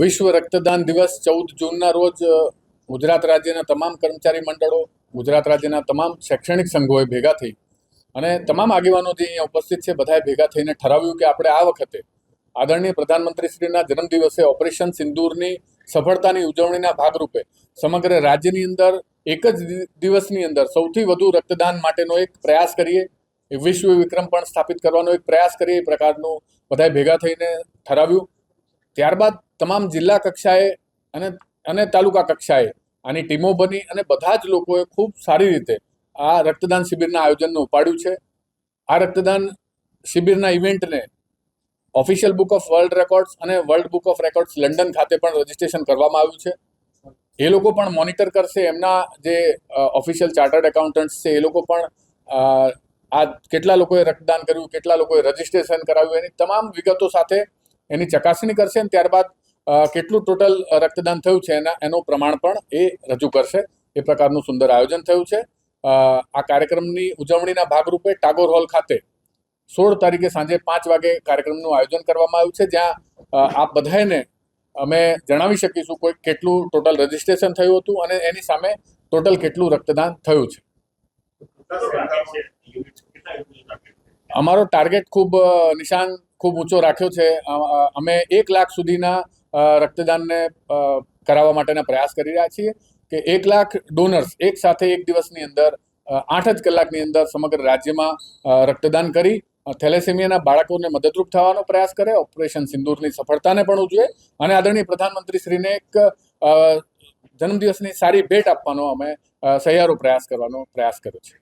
વિશ્વ રક્તદાન દિવસ ચૌદ જૂનના રોજ ગુજરાત રાજ્યના તમામ કર્મચારી મંડળો, ગુજરાત રાજ્યના તમામ શૈક્ષણિક સંઘોએ ભેગા થઈ અને તમામ આગેવાનો જે અહીંયા ઉપસ્થિત છે, બધાએ ભેગા થઈને ઠરાવ્યું કે આપણે આ વખતે આદરણીય પ્રધાનમંત્રીશ્રીના જન્મદિવસે ઓપરેશન સિંદૂરની સફળતાની ઉજવણીના ભાગરૂપે સમગ્ર રાજ્યની અંદર, એક જ દિવસની અંદર સૌથી વધુ રક્તદાન માટેનો એક પ્રયાસ કરીએ, એ વિશ્વ વિક્રમ પણ સ્થાપિત કરવાનો એક પ્રયાસ કરીએ, એ પ્રકારનું બધાએ ભેગા થઈને ઠરાવ્યું. ત્યારબાદ તમામ જિલ્લા કક્ષાએ અને અને તાલુકા કક્ષાએ આની ટીમો બની અને બધા જ લોકોએ ખૂબ સારી રીતે આ રક્તદાન શિબિરના આયોજનને ઉપાડ્યું છે. આ રક્તદાન શિબિરના ઇવેન્ટને Official Book of World Records અને World Book of Records London ખાતે પણ રજીસ્ટ્રેશન કરવામાં આવ્યું છે. એ લોકો પણ મોનિટર કરશે, એમના જે ઓફિશિયલ ચાર્ટર્ડ એકાઉન્ટન્ટ્સ છે, એ લોકો પણ આ કેટલા લોકોએ રક્તદાન કર્યું, કેટલા લોકોએ રજીસ્ટ્રેશન કરાવ્યું, એની તમામ વિગતો સાથે એની ચકાસણી કરશે અને ત્યારબાદ કેટલું ટોટલ રક્તદાન થયું છે એના, એનું પ્રમાણ પણ એ રજૂ કરશે. એ પ્રકારનું સુંદર આયોજન થયું છે. આ કાર્યક્રમની ઉજવણીના ભાગરૂપે ટાગોર હોલ ખાતે સોળ તારીખે સાંજે પાંચ વાગે કાર્યક્રમનું આયોજન કરવામાં આવ્યું છે, જ્યાં આપ બધાને અમે જણાવી શકીશું કોઈ કેટલું ટોટલ રજીસ્ટ્રેશન થયું હતું અને એની સામે ટોટલ કેટલું રક્તદાન થયું છે. અમારો ટાર્ગેટ ખૂબ નિશાન ખૂબ ઊંચો રાખ્યો છે. અમે એક લાખ સુધીના રક્તદાનને કરાવવા માટેના પ્રયાસ કરી રહ્યા છીએ કે એક લાખ ડોનર્સ એક સાથે એક દિવસની અંદર આઠ જ કલાકની અંદર સમગ્ર રાજ્યમાં રક્તદાન કરી થેલેસેમિયાના બાળકોને મદદરૂપ થવાનો પ્રયાસ કરે, ઓપરેશન સિંદૂરની સફળતાને પણ ઉજવે અને આદરણીય પ્રધાનમંત્રીશ્રીને એક જન્મદિવસની સારી ભેટ આપવાનો અમે સહિયારો પ્રયાસ કરવાનો પ્રયાસ કર્યો છે.